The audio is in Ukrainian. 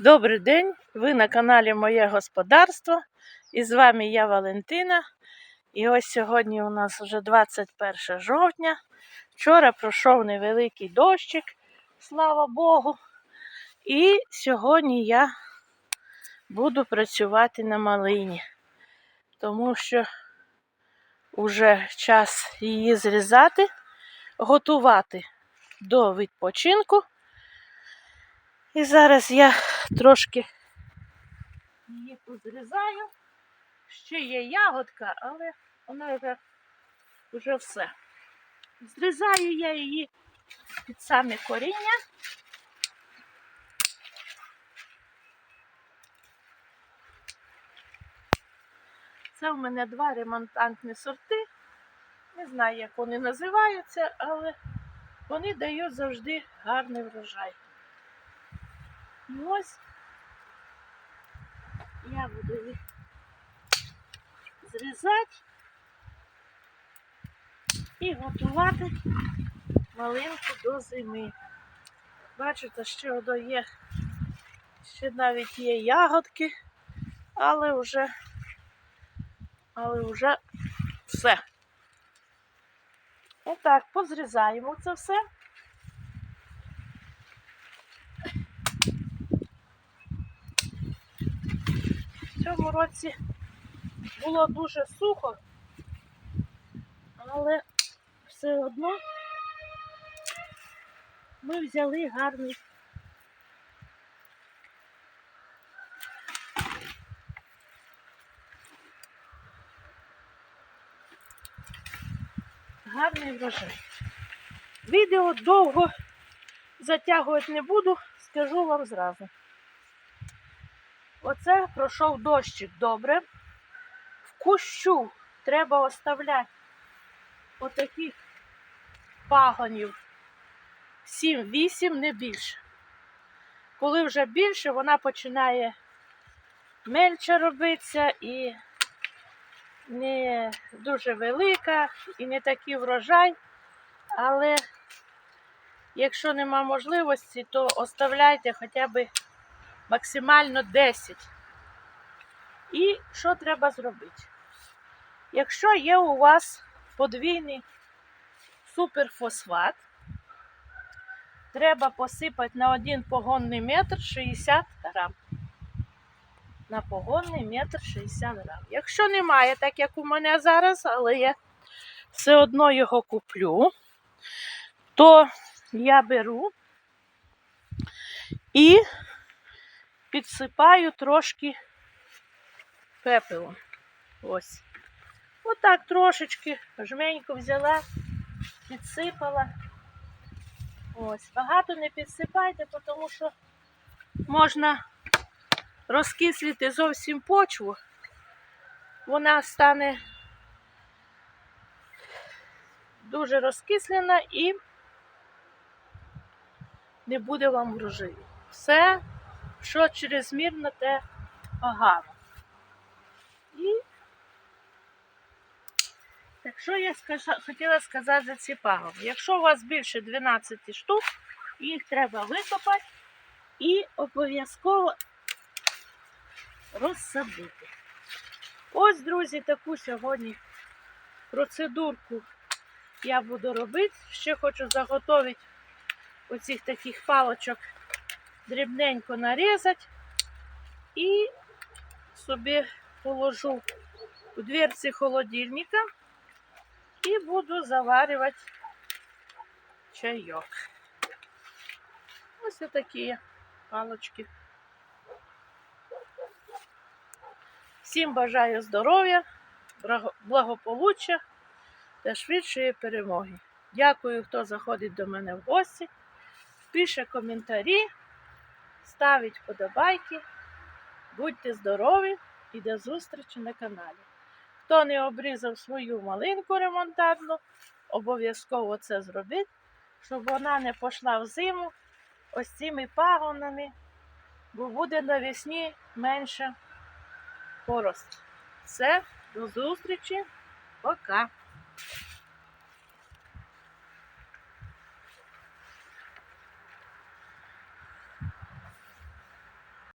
Добрий день! Ви на каналі Моє Господарство. І з вами я Валентина. І ось сьогодні у нас вже 21 жовтня. Вчора пройшов невеликий дощик, слава Богу. І сьогодні я буду працювати на малині, тому що вже час її зрізати, готувати до відпочинку. І зараз я трошки її позрізаю. Ще є ягодка, але вона вже, вже все. Зрізаю я її під саме коріння. Це в мене два ремонтантні сорти. Не знаю, як вони називаються, але вони дають завжди гарний врожай. Ось я буду їх зрізати і готувати малинку до зими. Бачите, що воно є, ще навіть є ягодки, але вже, але вже все. Отак, позрізаємо це все. Цьому році було дуже сухо, але все одно ми взяли гарний. Гарний врожай. Відео довго затягувати не буду, скажу вам зразу. Оце пройшов дощик добре. В кущу треба оставляти отаких пагонів 7-8, не більше. Коли вже більше, вона починає мельче робитися і не дуже велика, і не такий врожай. Але якщо нема можливості, то оставляйте хоча б максимально 10. І що треба зробити? Якщо є у вас подвійний суперфосфат, треба посипати на один погонний метр 60 грам. На погонний метр 60 грам. Якщо немає, так як у мене зараз, але я все одно його куплю, то я беру і підсипаю трошки пепелом. Ось. Отак трошечки жменьку взяла, підсипала. Ось. Багато не підсипайте, тому що можна розкислити зовсім почву. Вона стане дуже розкислена і не буде вам врожаю. Все що чрезмірно, те погано. І так що я хотіла сказати за ці пагони. Якщо у вас більше 12 штук, їх треба викопати і обов'язково розсадити. Ось, друзі, таку сьогодні процедурку я буду робити. Ще хочу заготовити оцих таких палочок дрібненько нарізати і собі положу у дверці холодильника і буду заварювати чайок. Ось такі палочки. Всім бажаю здоров'я, благополуччя та швидшої перемоги. Дякую, хто заходить до мене в гості, пише коментарі ставіть вподобайки. Будьте здорові і до зустрічі на каналі. Хто не обрізав свою малинку ремонтарну, обов'язково це зробіть, щоб вона не пішла в зиму ось цими пагонами, бо буде навесні менше порост. Все, до зустрічі, пока!